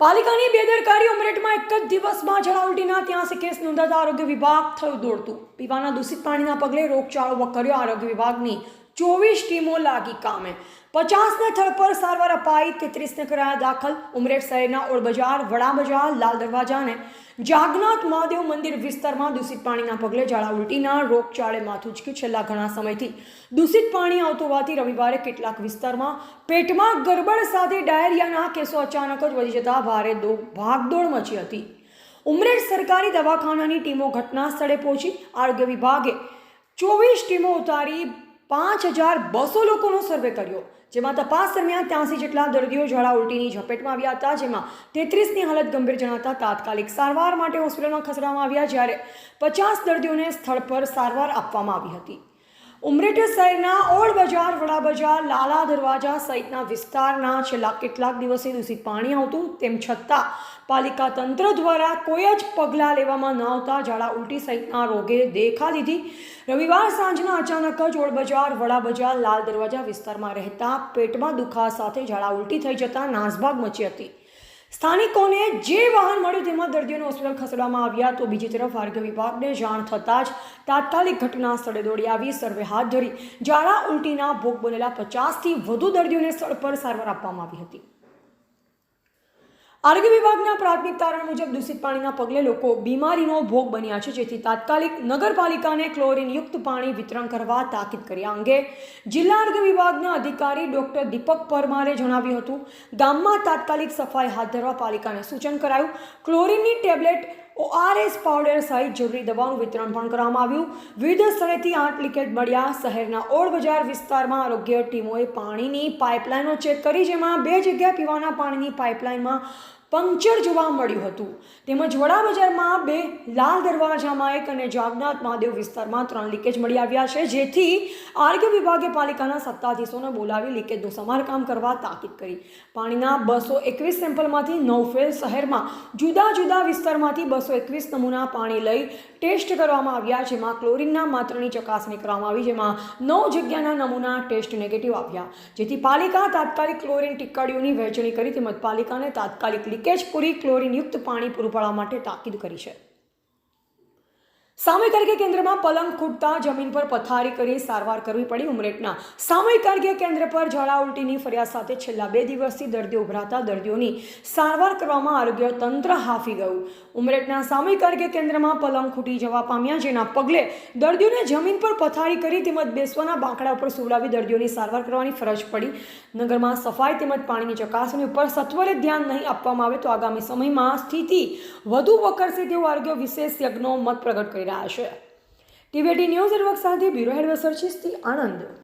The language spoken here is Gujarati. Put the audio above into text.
પાલિકાની બેદરકારી ઉમરેઠમાં એક જ દિવસમાં જળાઉલટીના ત્યાંસી કેસ નોંધાતા આરોગ્ય વિભાગ થયું દોડતું. પીવાના દૂષિત પાણીના પગલે રોગચાળો વકર્યો આરોગ્ય વિભાગની ચોવીસ ટીમો લાગી કામે. પચાસને થળ પર સારવાર અપાઈ, તેત્રીસને કરાયા દાખલ. ઉમરેઠ શહેરના ઓળબજાર વડા બજાર લાલ દરવાજા અને જાગનાથ મહાદેવ મંદિર વિસ્તારમાં દૂષિત પાણીના પગલે ઝાડા ઉલટીના રોગચાળે માથું ઉચક્યું છેલ્લા ઘણા સમયથી. દૂષિત પાણી આવતું હોવાથી રવિવારે કેટલાક વિસ્તારમાં પેટમાં ગરબડ સાથે ડાયરિયાના કેસો અચાનક જ વધી જતા ભારે ભાગદોડ મચી હતી. ઉમરેઠ સરકારી દવાખાનાની ટીમો ઘટના સ્થળે પહોંચી. આરોગ્ય વિભાગે ચોવીસ ટીમો ઉતારી પાંચ હજાર બસો લોકોનો સર્વે કર્યો. જેમાં તપાસ દરમિયાન ત્યાંસી જેટલા દર્દીઓ ઝાડા ઉલટીની ઝપેટમાં આવ્યા હતા, જેમાં તેત્રીસની હાલત ગંભીર જણાતા તાત્કાલિક સારવાર માટે હોસ્પિટલમાં ખસેડવામાં આવ્યા, જ્યારે પચાસ દર્દીઓને સ્થળ પર સારવાર આપવામાં આવી હતી. ઉમરેઠ શહેરના ઓળ બજાર, વડા બજાર, લાલા દરવાજા સહિતના વિસ્તારના છેલ્લા કેટલાક દિવસથી દૂષિત પાણી આવતું તેમ છતાં પાલિકા તંત્ર દ્વારા કોઈ જ પગલાં લેવામાં ન આવતા ઝાડા ઉલટી સહિતના રોગે દેખા દીધી. રવિવાર સાંજના અચાનક જ ઓળ બજાર, વડા બજાર, લાલ દરવાજા વિસ્તારમાં રહેતા પેટમાં દુખા સાથે ઝાડા ઉલટી થઈ જતા નાસભાગ મચી હતી. સ્થાનિકોને જે વાહન મળ્યું તેમાં દર્દીઓને હોસ્પિટલ ખસેડવામાં આવ્યા તો બીજી તરફ આરોગ્ય વિભાગને જાણ થતાં જ તાત્કાલિક ઘટના સ્થળે દોડી આવી. સર્વે હાથ ધરી ઝાડા ઉલટીના ભોગ બનેલા પચાસથી વધુ દર્દીઓને સ્થળ પર સારવાર આપવામાં આવી હતી. આરોગ્ય વિભાગના પ્રાથમિક તારણ મુજબ દૂષિત પાણીના પગલે લોકો બીમારીનો ભોગ બન્યા છે, જેથી તાત્કાલિક નગરપાલિકાને ક્લોરીનયુક્ત પાણી વિતરણ કરવા તાકીદ કરી અંગે જિલ્લા આરોગ્ય વિભાગના અધિકારી ડોક્ટર દીપક પરમારે જણાવ્યું હતું. ગામમાં તાત્કાલિક સફાઈ હાથ ધરવા પાલિકાને સૂચન કરાયું. ક્લોરીનની ટેબ્લેટ ઓઆરએસ પાવડર સહિત જરૂરી દવાનું વિતરણ પણ કરવામાં આવ્યું. વિવિધ સ્થળેથી આઠ લીકેજ મળ્યા. શહેરના ઓળ બજાર વિસ્તારમાં આરોગ્ય ટીમોએ પાણીની પાઇપલાઇનો ચેક કરી, જેમાં બે જગ્યા પીવાના પાણીની પાઇપલાઇનમાં પંક્ચર જોવા મળ્યું હતું. તેમજ વડા બજારમાં બે લાલ દરવાજામાં એક અને જાગનાથ મહાદેવ વિસ્તારમાં ત્રણ લીકેજ મળી આવ્યા છે. જેથી આરોગ્ય વિભાગે પાલિકાના સત્તાધીશોને બોલાવી લીકેજનું સમારકામ કરવા તાકીદ કરી. પાણીના બસો એકવીસ સેમ્પલમાંથી નવ ફેલ શહેરમાં. જુદા જુદા વિસ્તારમાંથી બસો એકવીસ નમૂના પાણી લઈ ટેસ્ટ કરવામાં આવ્યા, જેમાં ક્લોરિનના માત્રની ચકાસણી કરવામાં આવી, જેમાં નવ જગ્યાના નમૂના ટેસ્ટ નેગેટિવ આવ્યા. જેથી પાલિકા તાત્કાલિક ક્લોરીન ટીક્કડીઓની વહેંચણી કરી તેમજ પાલિકાને તાત્કાલિક લીકેજ પૂરી ક્લોરીનયુક્ત પાણી પૂરું પાડવા માટે તાકીદ કરી છે. સામૂહિક આરોગ્ય કેન્દ્રમાં પલંગ ખૂટતા જમીન પર પથારી કરી સારવાર કરવી પડી ઉમરેઠના. સામૂહિક આરોગ્ય કેન્દ્ર પર ઝાડા ઉલટીની ફરિયાદ સાથે છેલ્લા બે દિવસથી દર્દીઓ ઉભરાતા દર્દીઓની સારવાર કરવામાં આરોગ્ય તંત્ર હાફી ગયું. ઉમરેઠના સામૂહિક આરોગ્ય કેન્દ્રમાં પલંગ ખૂટી જવા પામ્યા, જેના પગલે દર્દીઓને જમીન પર પથારી કરી તેમજ બેસવાના બાંકડા ઉપર સુવડાવી દર્દીઓની સારવાર કરવાની ફરજ પડી. નગરમાં સફાઈ તેમજ પાણીની ચકાસણી ઉપર સત્વરે ધ્યાન નહીં આપવામાં આવે તો આગામી સમયમાં સ્થિતિ વધુ વકરશે તેવું આરોગ્ય વિશેષજ્ઞો મત પ્રગટ કરી રહ્યા છે. ટીવીટી ન્યૂઝ એડવર્ક સાથે બ્યુરો હેડ સર્ચિસથી આનંદ